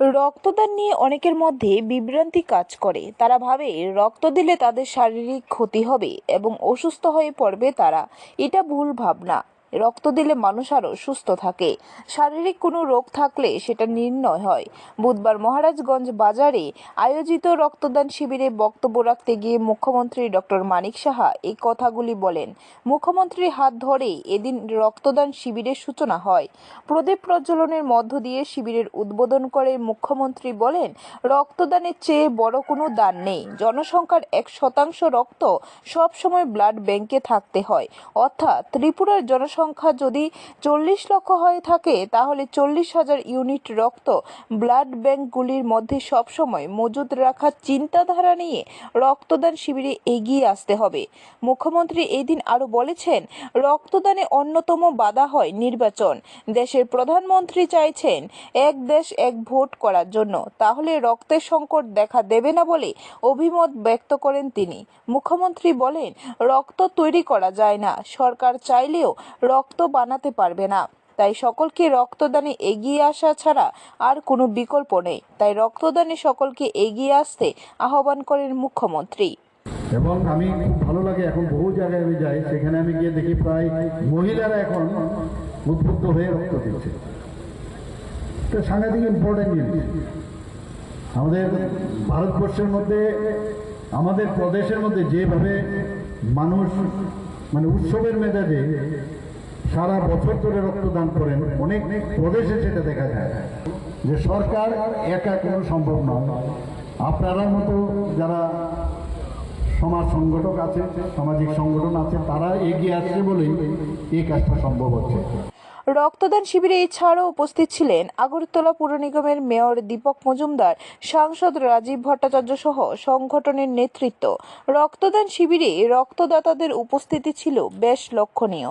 রক্তদান নিয়ে অনেকের মধ্যে বিভ্রান্তি কাজ করে। তারা ভাবে রক্ত দিলে তাদের শারীরিক ক্ষতি হবে এবং অসুস্থ হয়ে পড়বে তারা। এটা ভুল ভাবনা। রক্ত দিলে মানুষ আরও সুস্থ থাকে। শারীরিক কোনো রোগ থাকলে সেটা নির্ণয় হয়। বুধবার মহারাজগঞ্জ বাজারে আয়োজিত রক্তদান শিবিরে বক্তব্য রাখতে গিয়ে মুখ্যমন্ত্রী ডক্টর মানিক সাহা এই কথাগুলি বলেন। মুখ্যমন্ত্রীর হাত ধরে এদিন রক্তদান শিবিরের সূচনা হয়। প্রদীপ প্রজ্বলনের মধ্য দিয়ে শিবিরের উদ্বোধন করে মুখ্যমন্ত্রী বলেন, রক্তদানের চেয়ে বড় কোনো দান নেই। জনসংখ্যার এক শতাংশ রক্ত সবসময় ব্লাড ব্যাংকে থাকতে হয়। অর্থাৎ ত্রিপুরার জনসংখ্যা যদি চল্লিশ লক্ষ হয়ে থাকে, তাহলে চল্লিশ হাজার ইউনিট রক্ত ব্লাড ব্যাংকগুলির মধ্যে সবসময় মজুদ রাখার চিন্তাধারা নিয়ে রক্তদান শিবিরে এগিয়ে আসতে হবে। মুখ্যমন্ত্রী এই দিন আরও বলেছেন, রক্তদানে অন্যতম বাধা হয় নির্বাচন। দেশের প্রধানমন্ত্রী চাইছেন, এক দেশ এক ভোট করার জন্য। তাহলে রক্তের সংকট দেখা দেবে না বলে অভিমত ব্যক্ত করেন তিনি। মুখ্যমন্ত্রী বলেন, রক্ত তৈরি করা যায় না। সরকার চাইলেও রক্ত বানাতে পারবে না। তাই সকলকে রক্তদানে এগিয়ে আসা ছাড়া আর কোনো বিকল্প নেই। তাই রক্তদানে সকলকে এগিয়ে আসতে আহ্বান করেন মুখ্যমন্ত্রী। এবং আমি ভালো লাগে এখন বহু জায়গায় আমি যাই, সেখানে আমি গিয়ে দেখি প্রায় মহিলারা এখন উদ্বুদ্ধ হয়ে রক্ত দিচ্ছে। সাংঘাতিক ইম্পর্টেন্ট জিনিস। আমাদের ভারতবর্ষের মধ্যে, আমাদের প্রদেশের মধ্যে যেভাবে মানুষ মানে উৎসবের মেজাজে সারা বছর ধরে রক্তদান করেন। অনেক প্রদেশে সেটা দেখা যায় যে সরকার একা কোনো সম্ভব নয়। আপনারা মতো যারা সমাজ সংগঠক আছে, সামাজিক সংগঠন আছে, তারা এগিয়ে আসছে বলেই এই কাজটা সম্ভব হচ্ছে। রক্তদান শিবিরে এছাড়াও উপস্থিত ছিলেন আগরতলা পুর নিগমের মেয়র দীপক মজুমদার, সাংসদ রাজীব ভট্টাচার্য সহ সংগঠনের নেতৃত্ব। রক্তদান শিবিরে রক্তদাতাদের উপস্থিতি ছিল বেশ লক্ষণীয়।